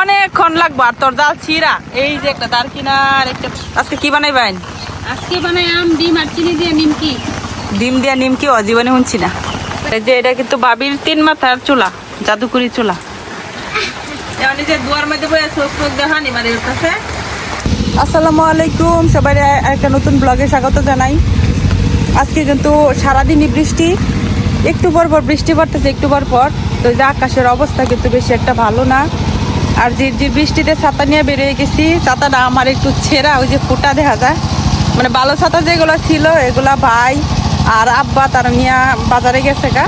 অনেকক্ষণ লাগবো আর তোর জাল ছিঁড়া। এই যে একটা তার কিনার একটা আজকে কি বানাই বানাইবেন? আজকে বানাই আম ডিম আর চিনি দিয়ে নিমকি। ডিম দিয়া নিমকি অজীবনে শুনছি না। এই যে এটা কিন্তু বাবির তিন মাথার চুলা জাদুকুরি চুলা। যে দুয়ার মধ্যে চোখ চোখ মানে আসসালামু আলাইকুম সবাই একটা নতুন ব্লগে স্বাগত জানাই। আজকে কিন্তু সারাদিনই বৃষ্টি। একটু পর পর বৃষ্টি পড়তেছে একটু পর পর। তো যে আকাশের অবস্থা কিন্তু বেশি একটা ভালো না। আর যে বৃষ্টিতে ছাতা নিয়ে বেরিয়ে গেছি, ছাতাটা আমার একটু ছেঁড়া, ওই যে ফুটা দেখা যায়। মানে ভালো ছাতা যেগুলো ছিল, এগুলা ভাই আর আব্বা তারা নিয়ে বাজারে গেছে গা।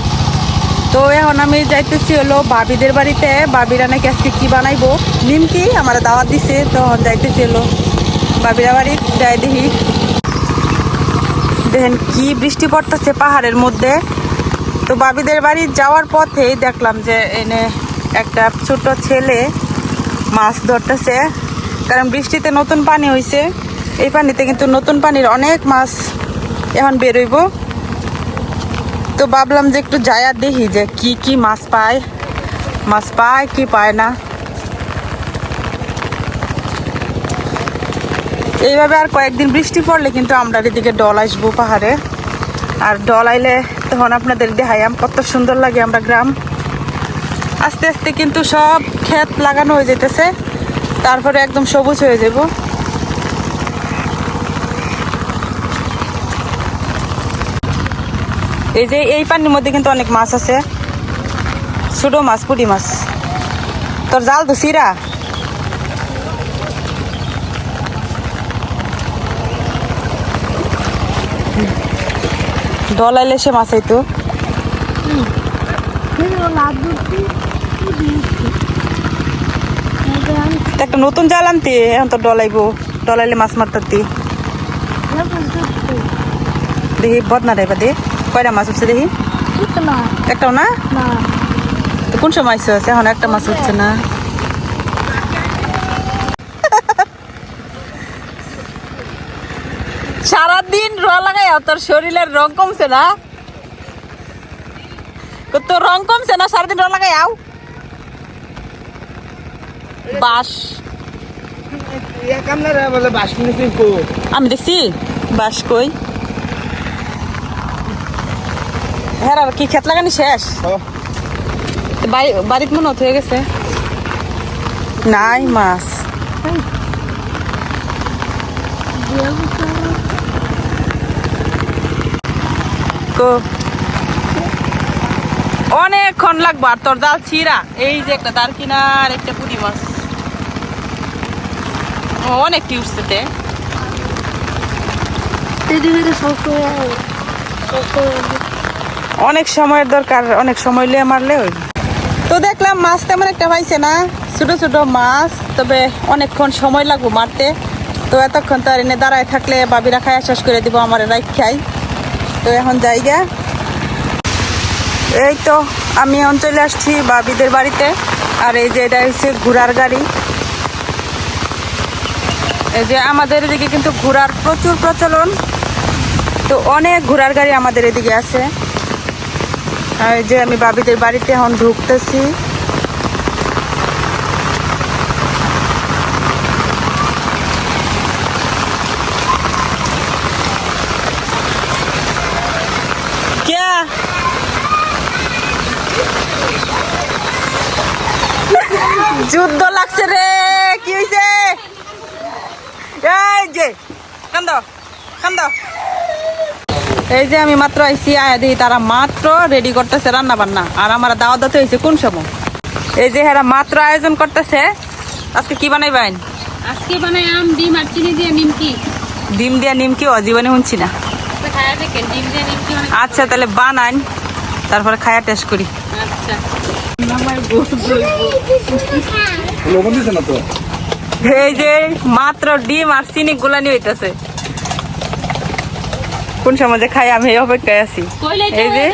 তো এখন আমি যাইতেছি হলো ভাবিদের বাড়িতে। ভাবিরা নাকি আজকে কী বানাইবো? নিমকি আমার দাওয়াত দিছে, তো এখন যাইতেছি হলো ভাবিরা বাড়ি। যাই দেখি। দেখেন কি বৃষ্টি পড়তেছে পাহাড়ের মধ্যে। তো বাবিদের বাড়ি যাওয়ার পথেই দেখলাম যে এনে একটা ছোট ছেলে মাছ ধরতেছে। কারণ বৃষ্টিতে নতুন পানি হয়েছে এই পানিতে কিন্তু নতুন পানির অনেক মাছ এখন বেরোইব তো ভাবলাম যে একটু আর দেখি যে কি কি মাছ পায়। মাছ পায় কি পায় না। এইভাবে আর কয়েকদিন বৃষ্টি পড়লে কিন্তু আমরা এদিকে ডল আসব পাহাড়ে। আর ডল আইলে তখন আপনাদের দেখাইয়াম কত সুন্দর লাগে আমরা গ্রাম। আস্তে আস্তে কিন্তু সব ক্ষেত লাগানো হয়ে যেতেছে। তারপরে একদম সবুজ হয়ে যাব। এই যে এই পানির মধ্যে কিন্তু অনেক মাছ আছে। ছোট মাছ, পুঁটি মাছ। তোর জাল তো সিরা। ডলাইলে সে মাছ হইতো তা একটা নতুন জাল আনতে, এখন তো ডলাইবো, ডলাইলে মাছ মারতাতি। দেখি বদনা রে বাদে, কয়টা মাছ উঠছে দেখি? একটাও না? কোন সময় আছে এখন একটা মাছ উঠছে না। সারাদিন র লাগাই তোর শরীরের রং কমছে না? তোর রং কমছে না? সারাদিন র লাগাই আও। বাস আমি দেখছি বাস কই? হ্যাঁ কি খেত লাগানি শেষ? তো বাড়ি- বাড়িতে মনে হয়ে গেছে। নাই মাছ। অনেকক্ষণ লাগবো আর তোর জাল ছিঁড়া। এই যে একটা তার কিনার একটা পুঁটি মাছ। ও, অনেকটি উঠছে তে। অনেক সময়ের দরকার অনেক সময় লিয়ে মারলে ওই তো দেখলাম মাছ তেমন একটা পাইছে না। ছোট ছোট মাছ তবে অনেকক্ষণ সময় লাগবো মারতে। তো এতক্ষণ তো আর এনে দাঁড়ায় থাকলে বাবিরা খায়া শেষ করে দিব আমার রাইট খাই তো এখন জায়গা এই তো আমি এখন চলে আসছি বাবিদের বাড়িতে। আর এই যে এটা হচ্ছে ঘোড়ার গাড়ি। এই যে আমাদের এদিকে কিন্তু ঘোড়ার প্রচুর প্রচলন। তো অনেক ঘোড়ার গাড়ি আমাদের এদিকে আছে। এই যে আমি বাবিদের বাড়িতে এখন ঢুকতেছি। যুদ্ধ লাগছে রে কি হয়েছে এই যে এই আমি মাত্র আইসি আয়া দিই তারা মাত্র রেডি করতেছে রান্না বান্না আর আমার দাওয়া দাতে হয়েছে কোন সময়? এই যে হেরা মাত্র আয়োজন করতেছে আজকে কি বানাই বানাইবেন আজকে বানাই আম ডিম আর চিনি দিয়ে নিমকি। ডিম দিয়া নিমকি অজীবনে শুনছি না। ডিম দিয়ে আচ্ছা তাহলে বানান তারপরে খায়া টেস্ট করি। আচ্ছা। লবণ দিছে না তো? এই যে মাত্র ডিম আর চিনি গুলানি হইতেছে। কোন সময় যে খাই আমি এই অপেক্ষায় আছি। এই যে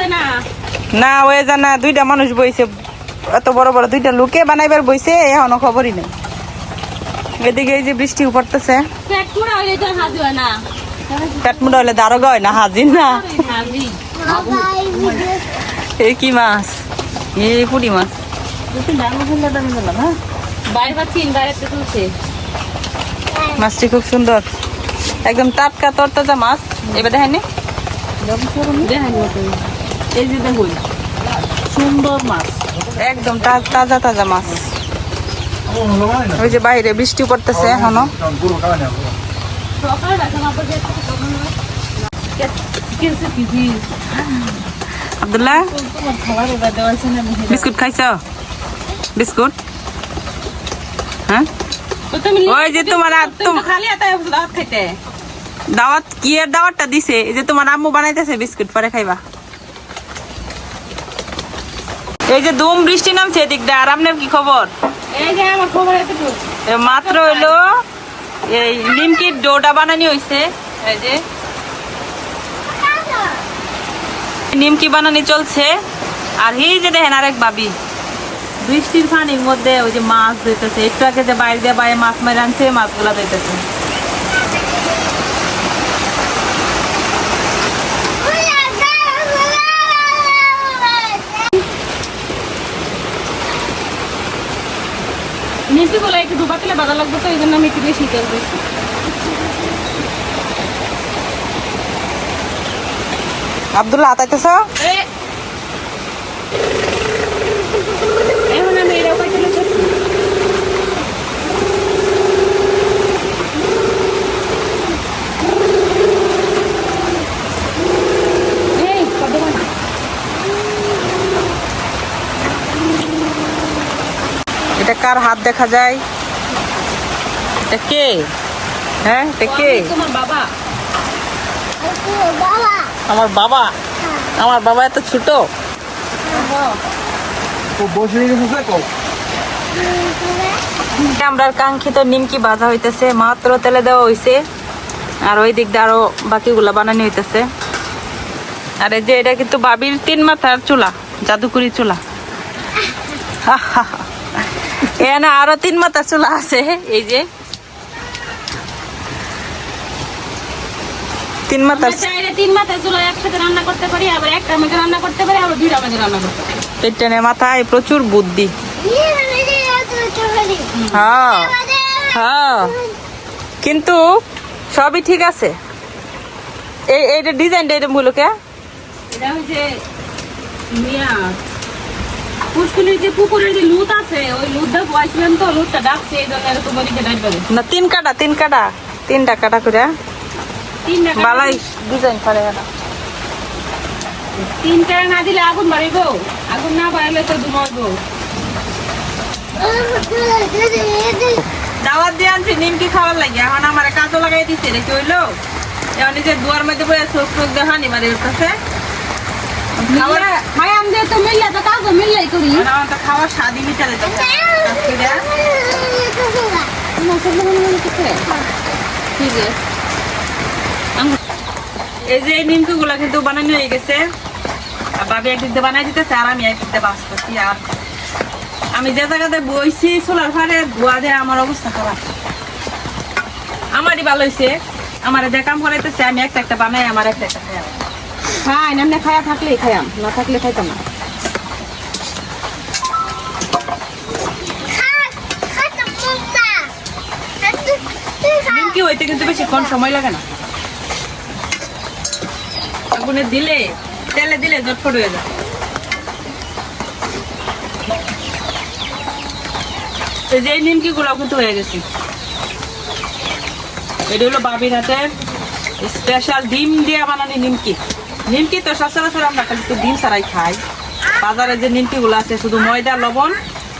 না। ওই জানা দুইটা মানুষ বইছে। এত বড় বড় দুইটা লোকে বানাইবার বইছে এখনও খবরই নেই। এদিকে এই যে বৃষ্টি পড়তেছে। পেট পুরা হইলে তো হাজি না। পেটমুটা হলে দারোগা হয় না হাজির না। এই কি মাছ? এই পুরি মাছ। মাছটি খুব সুন্দর। একদম টাটকা তরতাজা মাছ। এবার দেখেনি দেখেন এই যে দেখুন সুন্দর মাছ। একদম তাজা তাজা মাছ। ওই যে বাইরে বৃষ্টি পড়তেছে এখনও। আব্দুল্লাহ? বিস্কুট খাইছ? বিস্কুট? হ্যাঁ? ওই যে তোমার দাওয়াত কি এর দাওয়াতটা দিছে? এই যে তোমার আম্মু বানাইতেছে বিস্কুট পরে খাইবা। এই যে দুম বৃষ্টি নামছে এদিকটা আর আপনার কি খবর? মাত্র হইল এই নিমকির ডোটা বানানি এই যে। নিমকি বানানি চলছে। আর এই যে দেখেন আরেক বাবি বৃষ্টির পানির মধ্যে ওই যে মাছ ধরতেছে। একটু আগে যে বাইরে দিয়ে বাইরে মাছ মেরে আনছে মাছগুলা ধরতেছে। নিচে একটু ডুবা তেলে বাধা লাগবে তো এই জন্য আমি একটু বেশি তেল দিয়েছি আব্দুল্লাহ আতাইতেছ এ- এখন আমি এরকম পাইতে লাগতেছি এই কত বানা এটা কার হাত দেখা যায়? এটা কে? হ্যাঁ এটা কে? তোমার বাবা। আমার বাবা? আমার বাবা এত ছোট? বসে আমরা কাঙ্ক্ষিত নিমকি ভাজা হইতেছে মাত্র তেলে দেওয়া হইছে। আর ওই দিক দিয়ে আরও বাকিগুলা বানানি হইতেছে। আর এই যে এটা কিন্তু বাবির তিন মাথার চুলা জাদুকুরি চুলা। এখানে আরও তিন মাথার চুলা আছে এই যে। তিন চাইলে তিন মাথা চুলা একসাথে রান্না করতে পারি আবার একটা মেঝে রান্না করতে পারি আবার দুইটা মেঝে রান্না করতে পারি। মাথায় প্রচুর বুদ্ধি। হ্যাঁ হ্যাঁ। কিন্তু সবই ঠিক আছে। এই এইটা ডিজাইনটা এরকম হলো কে? এটা হচ্ছে মিয়া। পুষ্কুলির যে পুকুরের যে লুট আছে ওই লুটটা বয়েছিলেন তো লুটটা ডাকছে এই জন্য এরকম ওদিকে ডাকবে। না তিন কাটা তিন কাটা তিনটা কাটা করে। তিনটা বালাই ডিজাইন পারে না তিনটা না দিলে আগুন বাড়িব? আগুন না বাড়ালে তো দুমাবো দাওয়াত দিয়ে আনছি নিমকি খাওয়ার লাগে এখন আমার কাজও লাগাই দিচ্ছে রে কি হইল? এখন যে দুয়ার মধ্যে বয়ে চোখ টোক দেখানি মানে কাছে। হাই আমি তো মিললে তো কাজও মিললাই করি। এখন আমার তো খাওয়ার স্বাদই মিটালে দেয়া। করছে ঠিক আছে। এই যে নিমকি গুলা কিন্তু বানানো হয়ে গেছে। বাবি একদিক দিয়ে বানাই দিতেছে আর আমি একদিক দিয়ে বাঁচতেছি আর। আমি যে জায়গাতে বইছি সোলার ফারে ধোয়া দেয় আমার অবস্থা খারাপ। আমারই ভালো হয়েছে। আমার যে কাম করাইতেছে আমি একটা একটা বানাই আমার একটা একটা খাই। হ্যাঁ নামনে খায়া থাকলেই খায়াম না থাকলে খাইতাম না। হইতে কিন্তু বেশিক্ষণ সময় লাগে না। আগুনে দিলে তেলে দিলে হয়ে যায়। এই যে এই নিমকি গুলো কিন্তু হয়ে গেছে। এটা হলো বাবির হাতের স্পেশাল ডিম দিয়ে বানানি নিমকি। নিমকি তো সচরাচর আমরা খালি একটু ডিম ছাড়াই খাই। বাজারে যে নিমকি গুলো আছে শুধু ময়দা লবণ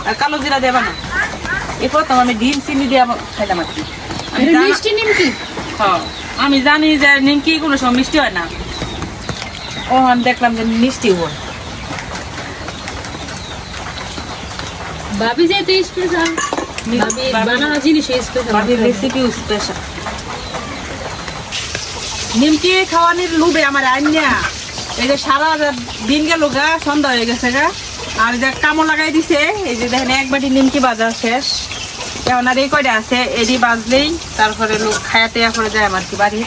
আর কালো জিরা দিয়ে বানা এই প্রথম আমি ডিম চিনি দিয়ে খাইলাম আর কি। আমি মিষ্টি নিমকি? হ্যাঁ, আমি জানি যে নিমকি কোনো সময় মিষ্টি হয় না। ও আমি দেখলাম যে মিষ্টি হয়। ভাবি যে তো স্পেশাল ভাবি ভাবি- বানানো জিনিস স্পেশাল বাড়ির রেসিপি স্পেশাল নিমকি খাওয়ানির লুবে আমার আইনা এই যে সারা দিন গেল গা সন্ধ্যা হয়ে গেছে গা। আর যে কামো লাগাই দিছে এই যে দেখেন এক বাটি নিমকি বাজার শেষ। এখন আর এই কয়টা আছে? এডি বাজলেই তারপরে লোক খায়াতে করে যায় আমার কি বাড়ি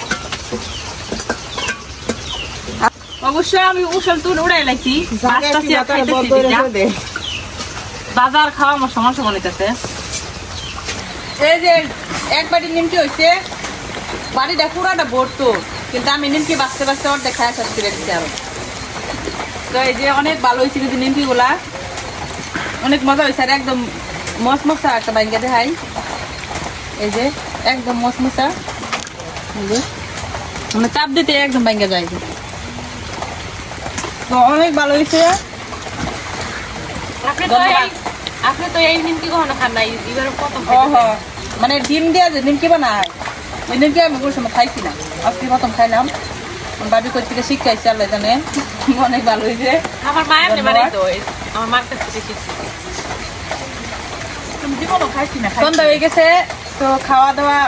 অবশ্য আমি উসল তুল উড়াই দিটা। বাজার খাওয়া আমার সমস্যা মনে এই যে এক বাড়ি নিমকি হয়েছে বাড়িটা পুরাটা ভরতো কিন্তু আমি নিমকি বাঁচতে বাঁচতে ওর দেখা শেষ করে দিচ্ছি আরও। তো এই যে অনেক ভালো হয়েছে কিন্তু নিমকি গুলা অনেক মজা হয়েছে আর একদম মশমশা একটা ব্যাংকে দেখাই। এই যে একদম মশমশা এই যে। মানে চাপ দিতে একদম ব্যাংকে যায় তো অনেক ভালো হয়েছে। আপনি তো এই নিমকি কখনো খান নাই এবার হ মানে ডিম দিয়া যে নিমকি বানায়। ওই নিমকি আমি কোনো সময় খাইছি না আজকে প্রথম খাইলাম। আমার বাবি কই থেকে শিখাইছে আল্লাহ জানে। অনেক ভালো হয়েছে আমার মা এমনি ধন্যবাদ। আমার মার কাছ থেকে শিখছি সন্ধ্যা হয়ে গেছে তো খাওয়া দাওয়া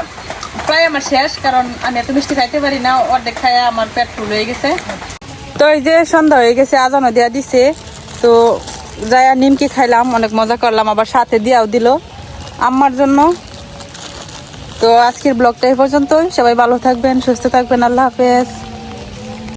প্রায় আমার শেষ কারণ আমি এত মিষ্টি খাইতে পারি না অর্ধেক খাইয়া আমার পেট ফুল হয়ে গেছে। তো এই যে সন্ধ্যা হয়ে গেছে আজানো দেওয়া দিছে। তো যাই আর নিমকি খাইলাম অনেক মজা করলাম আবার সাথে দিয়াও দিল। আম্মার জন্য তো আজকের ব্লগটা এই পর্যন্তই। সবাই ভালো থাকবেন সুস্থ থাকবেন। আল্লাহ হাফেজ।